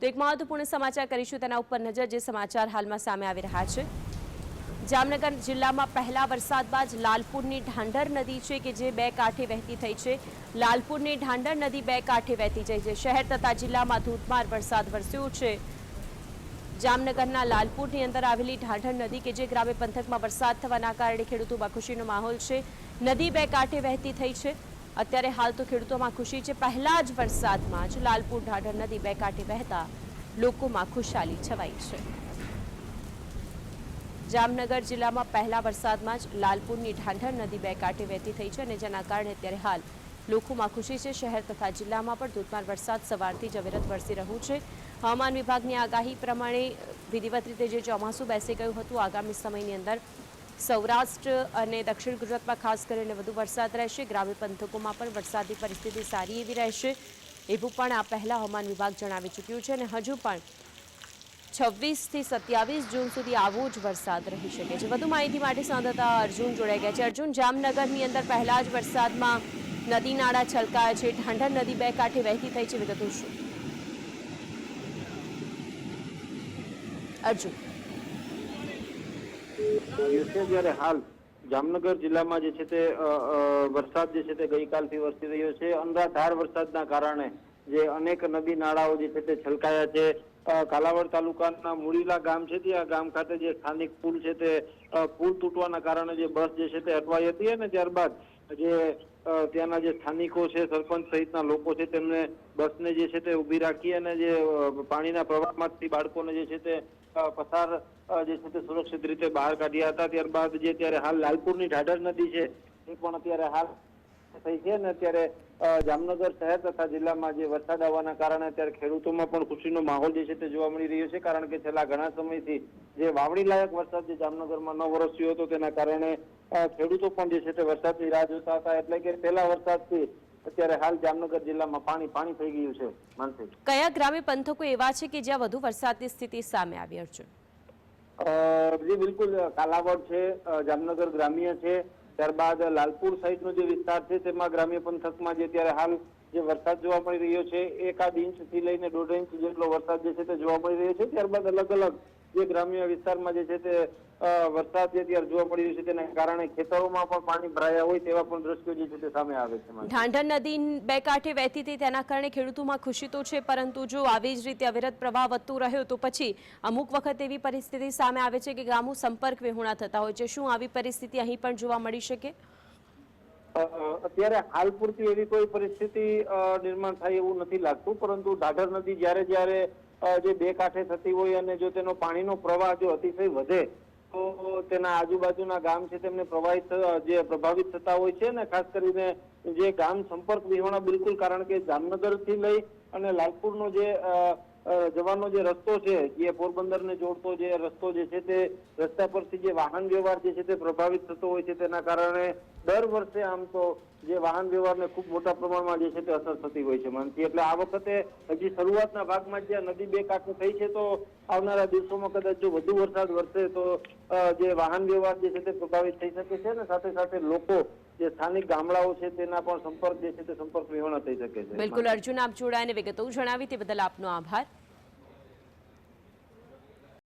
તો એક મહત્વપૂર્ણ સમાચાર કરીશું. તેના ઉપર નજર જે સમાચાર હાલમાં સામે આવી રહ્યા છે. જામનગર જિલ્લામાં પહેલા વરસાદ બાદ લાલપુરની ઢાંઢર નદી છે કે જે બે કાંઠે વહેતી થઈ છે. લાલપુરની ઢાંઢર નદી બે કાંઠે વહેતી જઈ છે. શહેર તથા જિલ્લામાં ધોધમાર વરસાદ વરસ્યો છે. જામનગરના લાલપુરની અંદર આવેલી ઢાઢર નદી કે જે ગ્રામ્ય પંથકમાં વરસાદ થવાના કારણે ખેડૂતોમાં ખુશીનો માહોલ છે. નદી બે કાંઠે વહેતી થઈ છે. અત્યારે હાલ તો ખેડૂતોમાં ખુશી છે. પહેલા જ વરસાદમાં જ લાલપુર, ઢાઢર નદી બે કાંઠે વહેતા લોકોમાં ખુશાલી છવાઈ છે. જામનગર જિલ્લામાં પહેલા વરસાદમાં જ લાલપુરની ઢાંઢર નદી બે કાંઠે વહેતી થઈ છે અને જેના કારણે અત્યારે હાલ લોકોમાં ખુશી છે. શહેર તથા જિલ્લામાં પણ ધોધમાર વરસાદ સવારથી જ અવિરત વરસી રહ્યું છે. હવામાન વિભાગની આગાહી પ્રમાણે વિધિવત રીતે જે ચોમાસું બેસી ગયું હતું, આગામી સમયની અંદર સૌરાષ્ટ્ર અને દક્ષિણ ગુજરાતમાં ખાસ કરીને વધુ વરસાદ રહેશે. ગ્રામ્ય પંથકોમાં પણ વરસાદની પરિસ્થિતિ સારી એવી રહેશે. એવું પણ આ પહેલા હવામાન વિભાગ જણાવી ચૂક્યું છે અને હજુ પણ છવ્વીસથી સત્યાવીસ જૂન સુધી આવો જ વરસાદ રહી શકે છે. વધુ માહિતી માટે સંવાદદાતા અર્જુન જોડાઈ ગયા છે. અર્જુન, જામનગરની અંદર પહેલાં જ વરસાદમાં નદી નાળા છલકાયા છે. ઢાંઢર નદી બે કાંઠે વહેતી થઈ છે. વિગતો શું? અર્જુન. દિવસે હાલ જામનગર જિલ્લામાં જે છે તે વરસાદ જે છે તે ગઈકાલથી વરસી રહ્યો છે. અનરાધાર વરસાદના કારણે જે અનેક નદી નાળાઓ જે છે તે છલકાયા છે. કાલાવડ તાલુકાના મુરીલા ગામ છે ત્યાં ગામ ખાતે જે સ્થાનિક પુલ છે તે પુલ તૂટવાના કારણે જે બસ જે છે તે અટવાઈ હતી અને ત્યારબાદ જે ત્યાંના જે સ્થાનિકો છે, સરપંચ સહિતના લોકો છે, તેમને બસને જે છે તે ઊભી રાખી અને જે પાણીના પ્રવાહમાંથી બાળકોને જે છે તે પસાર જે છે તે સુરક્ષિત રીતે બહાર કાઢ્યા હતા. ત્યારબાદ જે ત્યારે હાલ લાલપુરની ઢાઢર નદી છે, એ પણ અત્યારે હાલ થઈ છે અને અત્યારે જામનગર શહેર તથા જિલ્લામાં જે વરસાદ આવવાના કારણે અત્યારે ખેડૂતોમાં પણ ખુશીનો માહોલ જે છે તે જોવા મળી રહ્યો છે કારણ કે છેલ્લા ઘણા સમયથી જે વાવણી લાયક વરસાદ જે જામનગરમાં ન વરસ્યો હતો તેના કારણે ખેડૂતો પણ જે છે તે વરસાદની રાહ જોતા હતા એટલે કે પહેલા વરસાદથી અત્યારે હાલ જામનગર જિલ્લામાં પાણી પાણી થઈ ગયું છે માનસિક કયા ગ્રામ્ય પંથકો એવા છે કે જ્યાં વધુ વરસાદની સ્થિતિ સામે આવી અર્જુન? જી બિલકુલ કાલાવડ છે જામનગર ગ્રામ્ય છે ત્યારબાદ લાલપુર સહિતનો જે વિસ્તાર છે તેમાં ગ્રામ્ય પંથકમાં જે ત્યારે હાલ જે વરસાદ જોવા મળી રહ્યો છે, એકાદ ઇંચથી લઈને દોઢ ઇંચ જેટલો વરસાદ જે છે તે જોવા મળી રહ્યો છે. ત્યારબાદ અલગ અલગ જે ગ્રામ્ય વિસ્તારમાં જે છે તે વરસાદ જે અત્યારે જોવા મળી રહ્યો છે તેના કારણે ખેતરોમાં પણ પાણી ભરાયા હોય તેવા પણ દ્રશ્યો જે છે તે સામે આવે છે. ઢાંઢર નદી બે કાંઠે વહેતી હતી, તેના કારણે ખેડૂતોમાં ખુશી તો છે, પરંતુ જો આવી જ રીતે અવિરત પ્રવાહ વધતો રહ્યો તો પછી અમુક વખત એવી પરિસ્થિતિ સામે આવે છે કે ગામો સંપર્ક વિહોણા થતા હોય છે. શું આવી પરિસ્થિતિ અહીં પણ જોવા મળી શકે? અત્યારે હાલ પૂરતી એવી કોઈ પરિસ્થિતિ નિર્માણ થાય એવું નથી લાગતું, પરંતુ ઢાઢર નદી જ્યારે જ્યારે જે બે કાંઠે થતી હોય અને જો તેનો પાણીનો પ્રવાહ જો અતિશય વધે, તો તેના આજુબાજુના ગામ છે તેમને પ્રભાવિત જે પ્રભાવિત થતા હોય છે ને ખાસ કરીને જે ગામ સંપર્ક વિહોણા બિલકુલ કારણ કે જામનગરથી લઈ અને લાલપુરનો જે જવાનો જે રસ્તો છે, જે પોરબંદરને જોડતો જે રસ્તો જે છે તે રસ્તા પરથી જે વાહન વ્યવહાર જે છે તે પ્રભાવિત થતો હોય છે તેના કારણે દર વર્ષે આમ તો જે વાહન વ્યવહારને ખૂબ મોટા પ્રમાણમાં જે છે તે અસર થતી હોય છે માનથી એટલે આ વખતે હજી શરૂઆતના ભાગમાં જે નદી બે કાંઠે થઈ છે, તો આવનારા દિવસોમાં કદાચ જો વધુ વરસાદ વરસે, તો જે વાહન વ્યવહાર જે છે તે પ્રભાવિત થઈ શકે છે અને સાથે સાથે લોકો, જે સ્થાનિક ગામડાઓ છે તેના પણ સંપર્ક જે છે તે સંપર્ક વિહોણા થઈ શકે છે. બિલકુલ, અર્જુન, આપ જોડાઈને વિગતો જણાવી, તે બદલ આપનો આભાર.